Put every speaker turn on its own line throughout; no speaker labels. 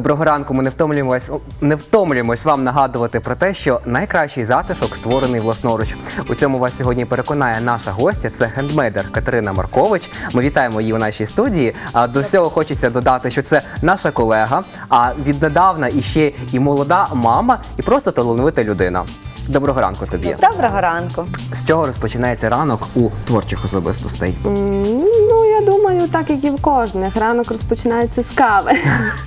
Доброго ранку. Ми не втомлюємось, не втомлюємось вам нагадувати про те, що найкращий затишок створений власноруч. У цьому вас сьогодні переконає наша гостя. Це гендмейдер Катерина Маркович. Ми вітаємо її у нашій студії. А до всього хочеться додати, що це наша колега, а віднедавна іще і молода мама, і просто талановита людина. Доброго ранку тобі.
Доброго ранку.
З чого розпочинається ранок у творчих особистостей?
Ну, я думаю, так як і в кожних. Ранок розпочинається з кави.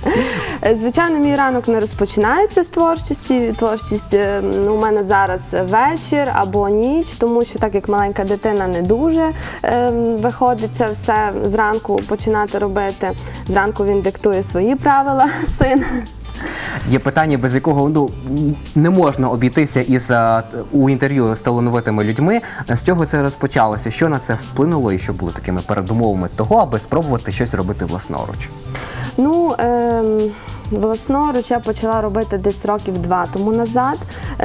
Звичайно, мій ранок не розпочинається з творчості. Творчість е, ну, у мене зараз вечір або ніч, тому що так як маленька дитина не дуже е, виходить це все зранку починати робити. Зранку він диктує свої правила, син.
Є питання, без якого ну не можна обійтися із у інтерв'ю з талановитими людьми. З чого це розпочалося? Що на це вплинуло, і що було такими передумовами того, аби спробувати щось робити власноруч?
Ну, ем, власноруч я почала робити десь років два тому назад.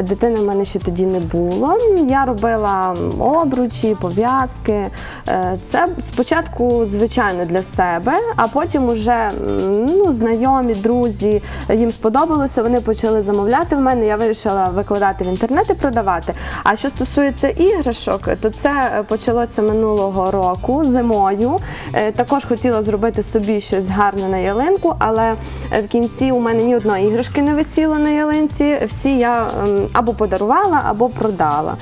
Дитини в мене ще тоді не було. Я робила обручі, пов'язки. Е, Це спочатку, звичайно, для себе, а потім уже ну, знайомі, друзі, їм сподобалося, вони почали замовляти в мене. Я вирішила викладати в інтернет і продавати. А що стосується іграшок, то це е, почалося минулого року зимою. Е, Також хотіла зробити собі щось гарне на ялинку, але в кінці у мене ні одної іграшки не висіло на ялинці. Всі я ем, або подарувала, або продала.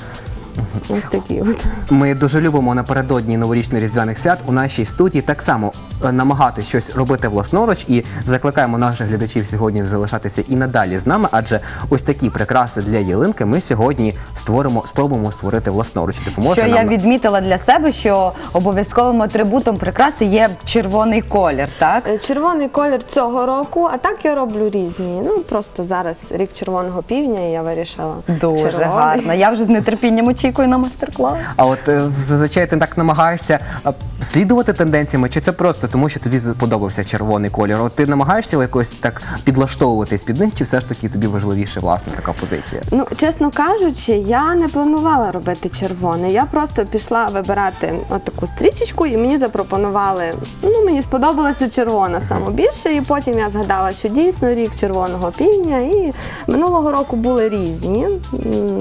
Ось такі от.
Ми дуже любимо напередодні новорічно різдвяних свят у нашій студії так само е, намагати щось робити власноруч і закликаємо наших глядачів сьогодні залишатися і надалі з нами, адже ось такі прикраси для ялинки ми сьогодні створимо, спробуємо створити власноруч. Допоможе
Що
нам
я відмітила для себе, що обов'язковим атрибутом прикраси є червоний колір, так?
Е, Червоний колір цього року, а так я роблю різні. Ну просто зараз рік червоного півдня, і я вирішила.
Дуже
червоний.
гарно. Я вже з нетерпінням очікую на майстер-клас.
А от е, зазвичай ти так намагаєшся е, слідувати тенденціями, чи це просто тому, що тобі сподобався червоний колір? От ти намагаєшся якось так підлаштовуватись під них, чи все ж таки тобі важливіше власне така позиція?
Ну, чесно кажучи, я не планувала робити червоне. Я просто пішла вибирати от таку стрічечку, і мені запропонували. Ну, мені сподобалася червона саме більше, і потім я згадала, що дійсно рік червоного півдня, і минулого року були різні.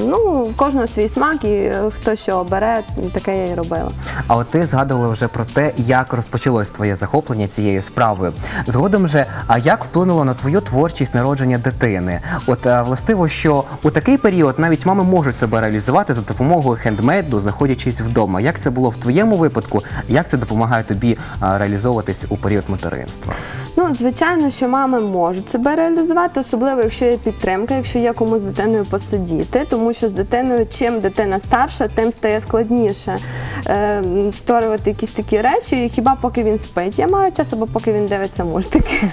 Ну, в кожного свій смак, і хто що обере, таке я і робила.
А от ти згадувала вже про те, як розпочалось твоє захоплення цією справою. Згодом же, а як вплинуло на твою творчість народження дитини? От е, властиво, що у такий період навіть мами можуть себе реалізувати за допомогою хендмейду, знаходячись вдома. Як це було в твоєму випадку? Як це допомагає тобі е, реалізовуватись у період материнства?
Ну, звичайно, що мами можуть себе реалізувати, особливо якщо є підтримка, якщо є кому з дитиною посидіти, тому що з дитиною, чим дитина старша, тим стає складніше е, створювати якісь такі речі. Хіба поки він спить, я маю час, або поки він дивиться мультики.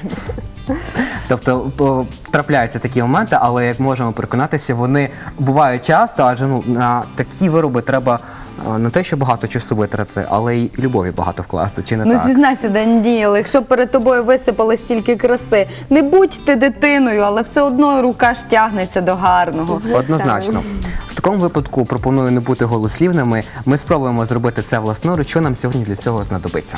Тобто трапляються такі моменти, але як можемо переконатися, вони бувають часто, адже ну на такі вироби треба е, не те, що багато часу витратити, але й любові багато вкласти. Чи не
Ну
так?
зізнайся, Даніел, якщо перед тобою висипали стільки краси, не будь ти дитиною, але все одно рука ж тягнеться до гарного.
Звичайно.
Однозначно. Такому випадку пропоную не бути голослівними. Ми спробуємо зробити це власноруч. Що нам сьогодні для цього знадобиться?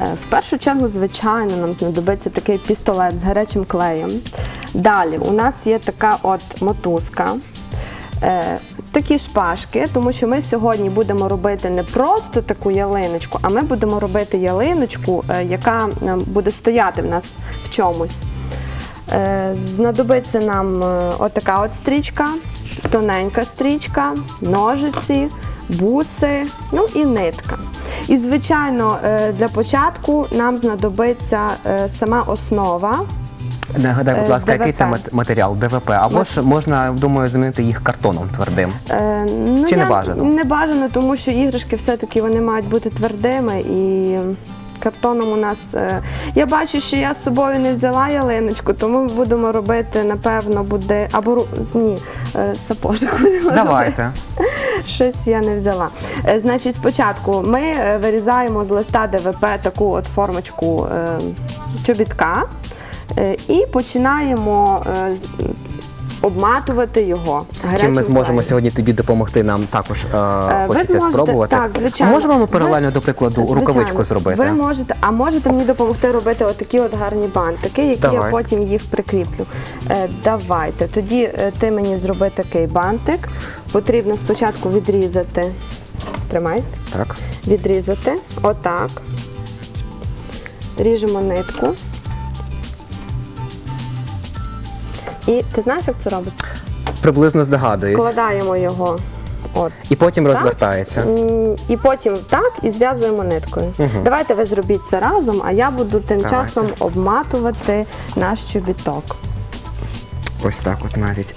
Е, В першу чергу, звичайно, нам знадобиться такий пістолет з гарячим клеєм. Далі у нас є така от мотузка. Е, Такі шпажки, тому що ми сьогодні будемо робити не просто таку ялиночку, а ми будемо робити ялиночку, е, яка буде стояти в нас в чомусь. Знадобиться нам отака от стрічка, тоненька стрічка, ножиці, буси, ну і нитка. І, звичайно, е, для початку нам знадобиться е, сама основа.
Нагадай, будь
Е,
ласка, який це матеріал? ДВП. Або ж можна, думаю, замінити їх картоном твердим.
Е, Ну,
Чи не бажано?
Не бажано, тому що іграшки все-таки вони мають бути твердими і. Картоном у нас. е, Я бачу, що я з собою не взяла ялиночку, тому ми будемо робити, напевно, буде. Або ні, е, сапожик.
Давайте.
Щось я не взяла. Е, Значить, спочатку ми вирізаємо з листа ДВП таку от формочку чобітка і починаємо обматувати його.
Чим ми зможемо
клеєм.
сьогодні тобі допомогти? Нам також е,
ви
хочеться
зможете-
спробувати.
так, звичайно.
Можемо ми
Ви-
паралельно, до прикладу,
Звичайно.
рукавичку зробити?
Ви можете, а можете мені допомогти робити отакі от гарні бантики, які
Давай.
я потім їх прикріплю. Е, давайте. Тоді е, ти мені зроби такий бантик. Потрібно спочатку відрізати. Тримай.
Так.
Відрізати. Отак. Ріжемо нитку. І ти знаєш, як це робиться?
Приблизно здогадуюсь.
Складаємо його. От.
І потім
Так.
розвертається.
І потім так і зв'язуємо ниткою. Давайте ви зробіть це разом, а я буду тим
Давайте.
часом обматувати наш чобіток.
Ось так, от навіть.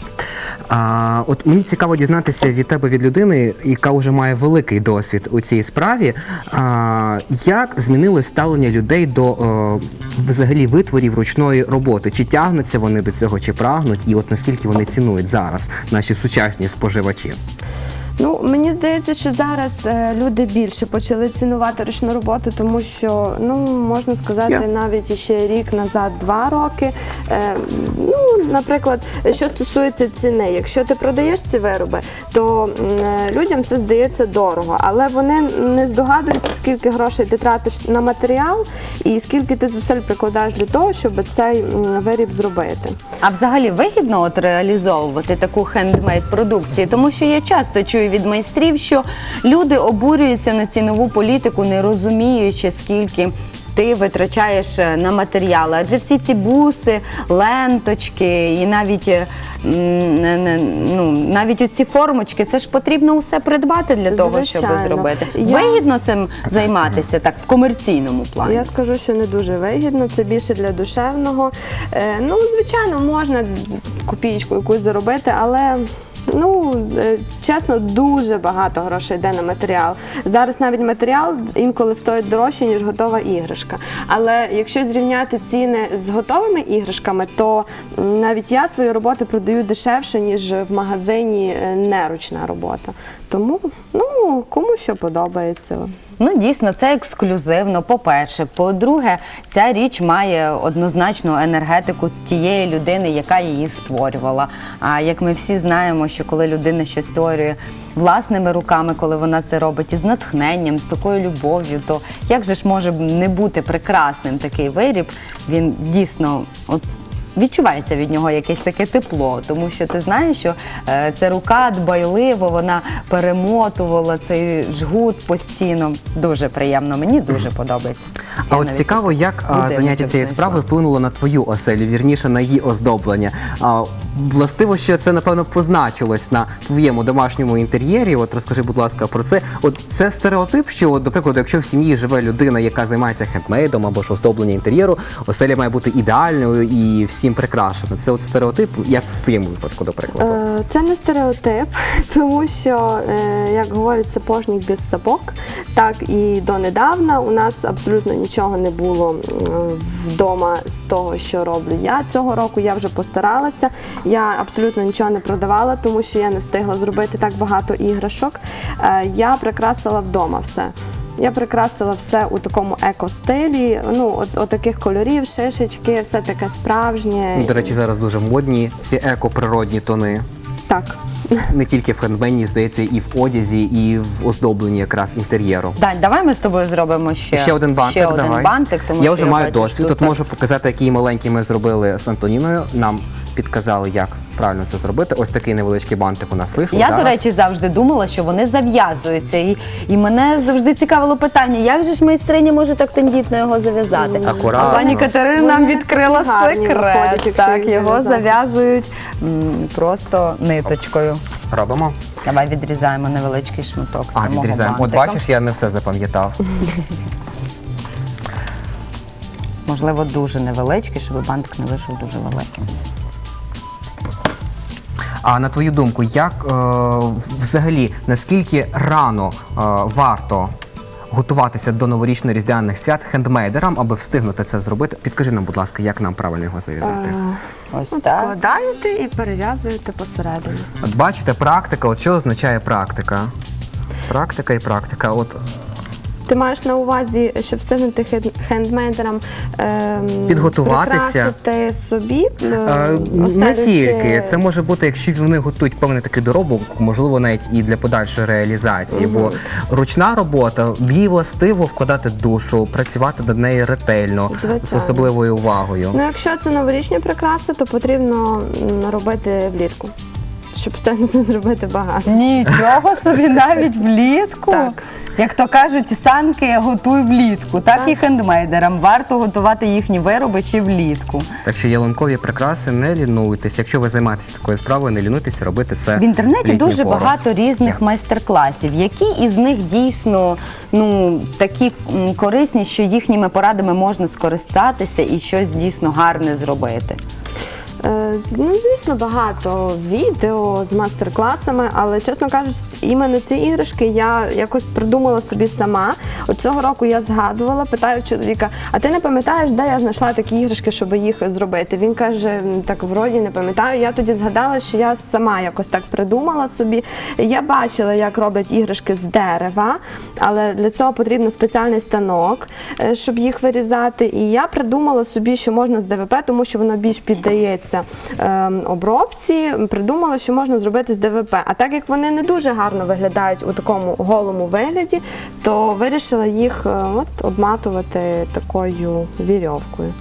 А, от мені цікаво дізнатися від тебе від людини, яка вже має великий досвід у цій справі. А, як змінилось ставлення людей до е, взагалі витворів ручної роботи? Чи тягнуться вони до цього, чи прагнуть, і от наскільки вони цінують зараз наші сучасні споживачі?
Ну, мені здається, що зараз е, люди більше почали цінувати ручну роботу, тому що, ну, можна сказати,
Я.
навіть іще рік назад, два роки. Е, ну, наприклад, що стосується ціни, якщо ти продаєш ці вироби, то е, людям це здається дорого, але вони не здогадуються, скільки грошей ти тратиш на матеріал і скільки ти зусиль прикладаєш для того, щоб цей виріб зробити.
А взагалі вигідно от реалізовувати таку хендмейд продукцію, тому що я часто чую від майстрів, що люди обурюються на цінову політику, не розуміючи, скільки. Ти витрачаєш е, на матеріали, адже всі ці буси, ленточки і навіть е, ну, навіть оці формочки, це ж потрібно усе придбати для того, щоб зробити.
Я-
Вигідно цим займатися так в комерційному плані.
Я скажу, що не дуже вигідно, це більше для душевного. Е, ну, звичайно, можна копієчку якусь заробити, але. Ну, е, чесно, дуже багато грошей йде на матеріал. Зараз навіть матеріал інколи стоїть дорожче, ніж готова іграшка. Але якщо зрівняти ціни з готовими іграшками, то навіть я свої роботи продаю дешевше, ніж в магазині е, неручна робота. Тому, ну, кому що подобається.
Ну, дійсно, це ексклюзивно. По-перше, по-друге, ця річ має однозначну енергетику тієї людини, яка її створювала. А як ми всі знаємо, що коли людина щось створює власними руками, коли вона це робить із натхненням, з такою любов'ю, то як же ж може не бути прекрасним такий виріб? Він дійсно от. Відчувається від нього якесь таке тепло, тому що ти знаєш, що е, ця рука дбайливо, вона перемотувала цей жгут постійно. Дуже приємно, мені дуже подобається.
А от цікаво, як а, заняття цієї справи вплинуло на твою оселю, вірніше на її оздоблення. А, властиво, що це напевно позначилось на твоєму домашньому інтер'єрі. От розкажи, будь ласка, про це. От це стереотип, що, от, до прикладу, якщо в сім'ї живе людина, яка займається хендмейдом або ж оздоблення інтер'єру, оселя має бути ідеальною і всім прикрашена. Це от стереотип, як в твоєму випадку, до прикладу.
Е, Це не стереотип, тому що, е, як говорять, сапожник без сапог, так і донедавна у нас абсолютно нічого не було вдома з того, що роблю. Я цього року я вже постаралася. Я абсолютно нічого не продавала, тому що я не встигла зробити так багато іграшок. Е, Я прикрасила вдома все. Я прикрасила все у такому еко-стилі, ну, от, от таких кольорів, шишечки, все таке справжнє.
До речі, зараз дуже модні всі еко-природні тони.
Так.
Не тільки в хендмейді, здається, і в одязі, і в оздобленні якраз інтер'єру.
Дань, давай ми з тобою зробимо ще,
Ще один бантик.
ще один
давай.
бантик, тому
я
що
вже маю
бачу,
досвід.
що
Тут
так-
можу показати, який маленький ми зробили з Антоніною. Нам підказали, як правильно це зробити. Ось такий невеличкий бантик у нас вийшов.
Я,
Зараз.
до речі, завжди думала, що вони зав'язуються. І, і мене завжди цікавило питання, як же ж майстриня може так тендітно його зав'язати?
Акуратно.
А пані Катерина нам відкрила
гарні
секрет.
виходять, якщо
Так,
їх
його
зав'язати.
зав'язують м, просто ниточкою.
робимо.
Давай відрізаємо невеличкий шматок
А,
самого
відрізаємо. От
бантика.
бачиш, я не все запам'ятав.
Можливо, дуже невеличкий, щоб бантик не вийшов дуже великим.
А на твою думку, як е, взагалі наскільки рано е, варто готуватися до новорічно-різдвяних свят хендмейдерам, аби встигнути це зробити? Підкажи нам, будь ласка, як нам правильно його зав'язати?
Ось
От
так.
складаєте і перев'язуєте посередині.
От бачите, практика, от що означає практика? Практика і практика. От
Ти маєш на увазі, щоб встигнути хен- хендмейдерам ем,
Підготуватися?
прикрасити собі е,
Е, Не тільки це може бути, якщо вони готують певний такий доробок, можливо, навіть і для подальшої реалізації. Бо ручна робота їй властиво вкладати душу, працювати над нею ретельно, з особливою увагою.
Ну, якщо це новорічні прикраси, то потрібно робити влітку, щоб встигнути зробити багато.
Нічого собі навіть влітку.
Так.
Як то кажуть, санки готуй влітку. Так, і хендмейдерам варто готувати їхні вироби ще влітку.
Так що ялинкові прикраси не лінуйтесь. Якщо ви займаєтесь такою справою, не лінуйтеся робити це
В інтернеті дуже
пору.
багато різних майстер-класів. Які із них дійсно ну такі корисні, що їхніми порадами можна скористатися і щось дійсно гарне зробити?
Е, Ну, звісно, багато відео з мастер-класами, але чесно кажучи, іменно ці іграшки я якось придумала собі сама. От цього року я згадувала, питаю чоловіка: а ти не пам'ятаєш, де я знайшла такі іграшки, щоб їх зробити? Він каже: так вроді не пам'ятаю. Я тоді згадала, що я сама якось так придумала собі. Я бачила, як роблять іграшки з дерева, але для цього потрібно спеціальний станок, е, щоб їх вирізати. І я придумала собі, що можна з ДВП, тому що воно більш піддається ем, обробці. Придумала, що можна зробити з ДВП. А так як вони не дуже гарно виглядають у такому голому вигляді, то вирішила їх е, от обматувати такою вірьовкою.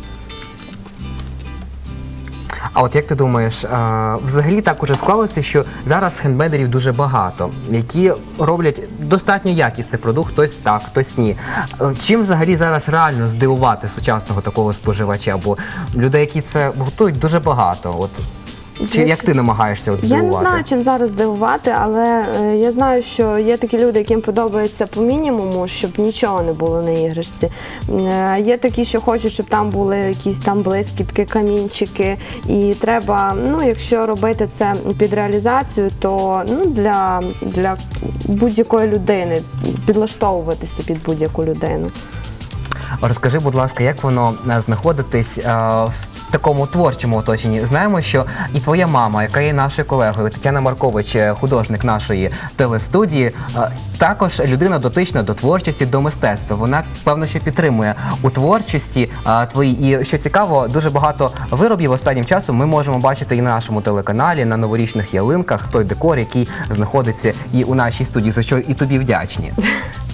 А от як ти думаєш, взагалі так уже склалося, що зараз хендмейдерів дуже багато, які роблять достатньо якісний продукт, хтось так, хтось ні. Е, Чим взагалі зараз реально здивувати сучасного такого споживача? Бо людей, які це готують, дуже багато. От чи як ти намагаєшся от
Я
здивувати?
не знаю, чим зараз здивувати, але е, я знаю, що є такі люди, яким подобається по мінімуму, щоб нічого не було на іграшці. Е, Є такі, що хочуть, щоб там були якісь там блискітки, камінчики. І треба, ну якщо робити це під реалізацію, то ну для, для будь-якої людини підлаштовуватися під будь-яку людину.
Розкажи, будь ласка, як воно е, знаходитись е, в такому творчому оточенні? Знаємо, що і твоя мама, яка є нашою колегою, Тетяна Маркович, е, художник нашої телестудії, також людина дотична до творчості, до мистецтва. Вона певно, що підтримує у творчості твоїй. І що цікаво, дуже багато виробів останнім часом ми можемо бачити і на нашому телеканалі, на новорічних ялинках, той декор, який знаходиться і у нашій студії, за що і тобі вдячні.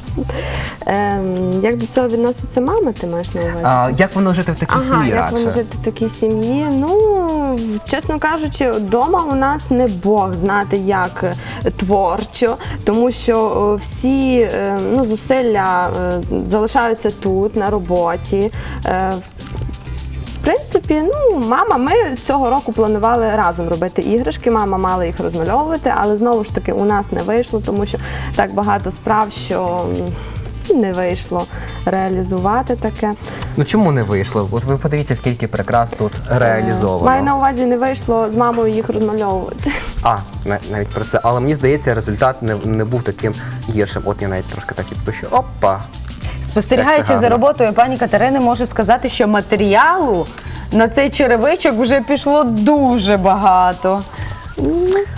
Ем, як до цього відноситься мама, ти маєш на увазі?
А, як воно жити в такій
Ага,
сім'ї
як
радше?
воно жити в такій сім'ї? Ну, чесно кажучи, вдома у нас не Бог знати, як е, творчо, тому що е, всі е, ну, зусилля е, залишаються тут, на роботі. Е, В принципі, ну, мама, ми цього року планували разом робити іграшки. Мама мала їх розмальовувати, але знову ж таки у нас не вийшло, тому що так багато справ, що не вийшло реалізувати таке.
Ну чому не вийшло? От ви подивіться, скільки прикрас тут реалізовано.
Маю на увазі, не вийшло з мамою їх розмальовувати.
А, навіть про це. Але мені здається, результат не, не був таким гіршим. От я навіть трошки так відпущу. Опа!
Спостерігаючи за роботою пані Катерини, можу сказати, що матеріалу на цей черевичок вже пішло дуже багато.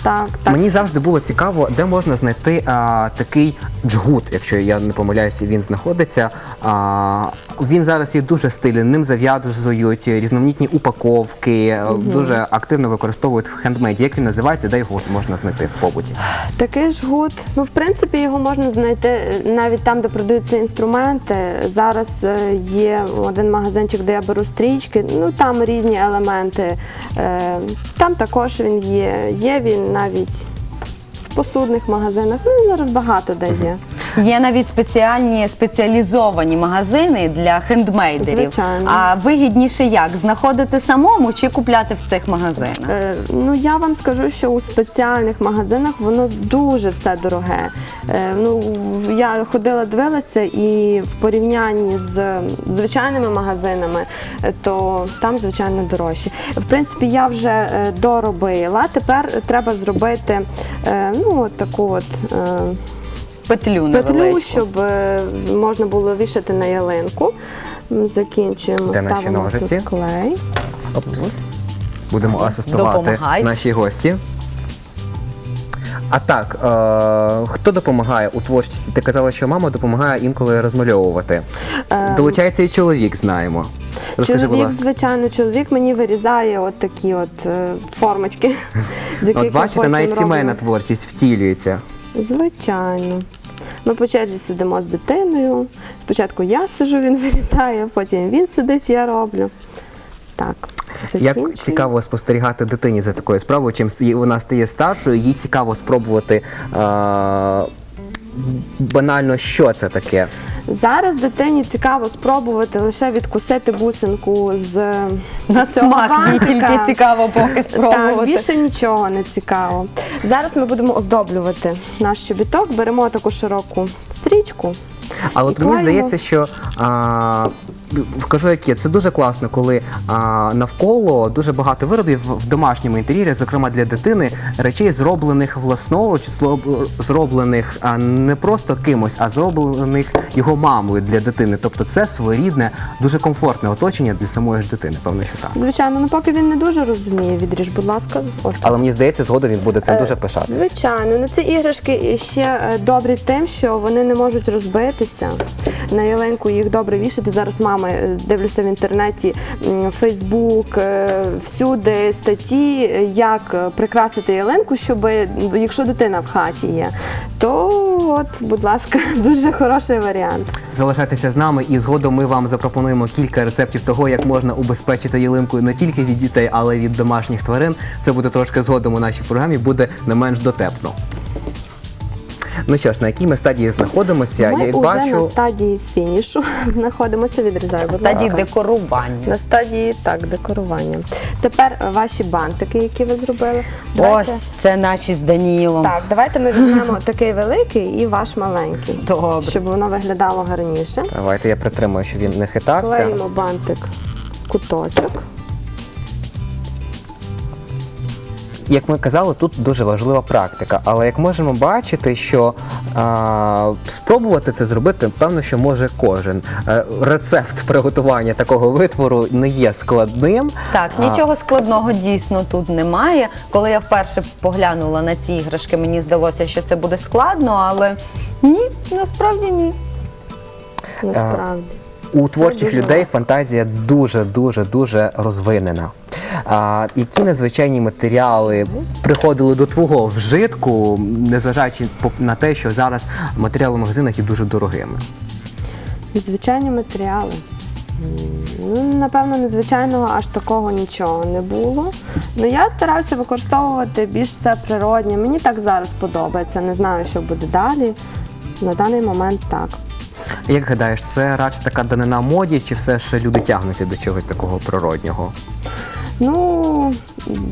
Так, так.
Мені завжди було цікаво, де можна знайти а, такий джгут, якщо я не помиляюся, він знаходиться. А, він зараз є дуже стильний, ним зав'язують різноманітні упаковки, дуже активно використовують в хендмейді. Як він називається, де його можна знайти в побуті?
Такий жгут. Ну, в принципі, його можна знайти е, навіть там, де продаються інструменти. Зараз е, є один магазинчик, де я беру стрічки, ну там різні елементи. Е, Там також він є. Є він навіть посудних магазинах. Ну, зараз багато де є.
Є навіть спеціальні спеціалізовані магазини для хендмейдерів.
Звичайно.
А вигідніше як знаходити самому чи купляти в цих магазинах?
Е, Ну я вам скажу, що у спеціальних магазинах воно дуже все дороге. Е, Ну я ходила, дивилася, і в порівнянні з звичайними магазинами, е, то там звичайно дорожче. В принципі, я вже е, доробила. Тепер треба зробити е, ну от таку от. е,
Петлю
Петлю,
невеличку.
щоб е, можна було вішати на ялинку. М, Закінчуємо,
Де наші
ставимо
ножиці?
тут клей.
Опс. Будемо асистувати
Допомагай.
нашій гості. А так, е, хто допомагає у творчості? Ти казала, що мама допомагає інколи розмальовувати. Долучається і чоловік, знаємо. Розкажи, будь
чоловік,
ласка.
звичайно, чоловік мені вирізає от такі от е, формочки, з яких
От
я
бачите,
потім
навіть
роблю.
сімейна творчість втілюється.
Звичайно. Ми по черзі сидимо з дитиною. Спочатку я сижу, він вирізає, потім він сидить, я роблю. Так.
Як цікаво спостерігати дитині за такою справою, чим вона стає старшою, їй цікаво спробувати е, банально, що це таке.
Зараз дитині цікаво спробувати лише відкусити бусинку з
На
цього
смак їй
бантика.
тільки цікаво поки
Так, більше нічого не цікаво. Зараз ми будемо оздоблювати наш чобіток. Беремо таку широку стрічку.
А
і
от мені
клеїмо.
здається, що а, кажу, яке це дуже класно, коли а, навколо дуже багато виробів в домашньому інтер'єрі, зокрема для дитини, речей зроблених власноруч, зроблених а, не просто кимось, а зроблених його мамою для дитини. Тобто це своєрідне, дуже комфортне оточення для самої ж дитини. Певно, що так.
Звичайно, ну поки він не дуже розуміє, відріж, будь ласка. От.
Але мені здається, згодом він буде
Е,
цим дуже пишатися.
Звичайно, ну ці іграшки ще е, добрі тим, що вони не можуть розбитися. На ялинку їх добре вішати. Зараз мами е, дивлюся в інтернеті, Фейсбук, е, всюди статті, як е, прикрасити ялинку, щоб якщо дитина в хаті є, то от, будь ласка, дуже хороший варіант.
Залишайтеся з нами, і згодом ми вам запропонуємо кілька рецептів того, як можна убезпечити ялинку не тільки від дітей, але й від домашніх тварин. Це буде трошки згодом у нашій програмі, буде не менш дотепно. Ну що ж, на якій ми стадії знаходимося?
Ми
Я
вже
бачу.
на стадії фінішу знаходимося. Відрізаю, будь
Стадії
ласка.
декорування.
На стадії так, декорування. Тепер ваші бантики, які ви зробили.
Ось це наші з Даніїлом.
Так, давайте ми візьмемо такий великий і ваш маленький,
Добре.
щоб воно виглядало гарніше.
Давайте я притримую, щоб він не хитався.
Клеїмо бантик в куточок.
Як ми казали, тут дуже важлива практика. Але як можемо бачити, що а, спробувати це зробити, певно, що може кожен. Е, Рецепт приготування такого витвору не є складним.
Так,
А,
нічого складного дійсно тут немає. Коли я вперше поглянула на ці іграшки, мені здалося, що це буде складно, але ні, насправді ні.
Насправді.
У
Все
творчих людей фантазія дуже дуже дуже розвинена. А, які незвичайні матеріали приходили до твого вжитку, незважаючи на те, що зараз матеріали в магазинах є дуже дорогими?
Звичайні матеріали. Ну, напевно, незвичайного аж такого нічого не було. Ну я стараюся використовувати більш все природнє. Мені так зараз подобається. Не знаю, що буде далі. На даний момент так.
Як гадаєш, це радше така данина моді, чи все ж люди тягнуться до чогось такого природнього?
Ну,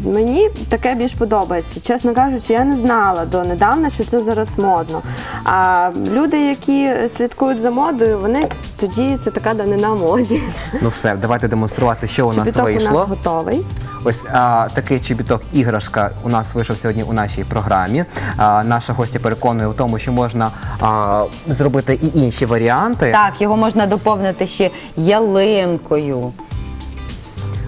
мені таке більш подобається. Чесно кажучи, я не знала до недавна, що це зараз модно. А люди, які слідкують за модою, вони тоді це така данина моді.
Ну все, давайте демонструвати, що у нас
Чобіток у нас готовий.
Ось а, такий чобіток іграшка у нас вийшов сьогодні у нашій програмі. А, наша гостя переконує у тому, що можна а, зробити і інші варіанти.
Так, його можна доповнити ще ялинкою.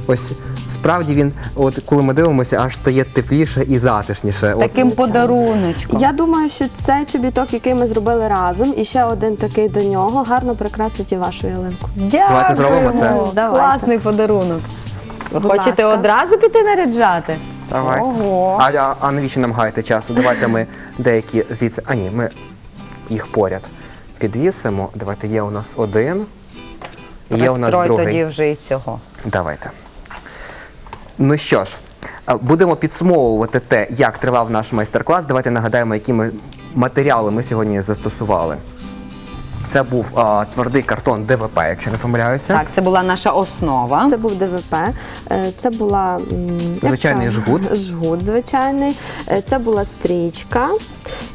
Ось справді він, от коли ми дивимося, аж стає тепліше і затишніше. От,
Таким подаруночком.
Я думаю, що цей чобіток, який ми зробили разом, і ще один такий до нього, гарно прикрасить і вашу ялинку.
Давайте зробимо це.
Давайте.
Класний подарунок. Ви
Будь
хочете
ласка.
одразу піти наряджати?
Давай.
Ого.
А, а, а навіщо нам гаяти часу? Давайте ми деякі звідси. А ні, ми їх поряд підвісимо. Давайте є у нас один. Є у нас
Розстрой
другий.
тоді вже і цього.
Давайте. Ну що ж, будемо підсумовувати те, як тривав наш майстер-клас. Давайте нагадаємо, які ми матеріали ми сьогодні застосували. Це був а, твердий картон ДВП, якщо не помиляюся.
Так, це була наша основа.
Це був ДВП, е, це була м, як
Звичайний
там?
жгут.
Жгут звичайний. Е, Це була стрічка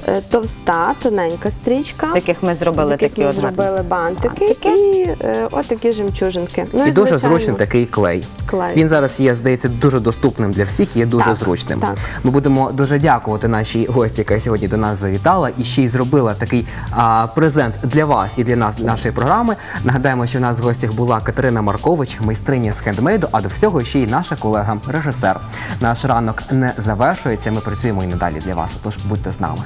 е, товста, тоненька стрічка.
З яких ми зробили
з яких
такі
ми
от гарні
зробили бантики,
бантики.
і е, от жемчужинки. Ну,
і дуже
звичайно,
зручний такий клей.
клей.
Він зараз є, здається, дуже доступним для всіх і є дуже
Так,
зручним.
так.
Ми будемо дуже дякувати нашій гості, яка сьогодні до нас завітала і ще й зробила такий а, презент для вас і для нас нашої програми. Нагадаємо, що у нас в гостях була Катерина Маркович, майстриня з хендмейду, а до всього ще й наша колега, режисер. Наш ранок не завершується. Ми працюємо і надалі для вас. Тож будьте з нами.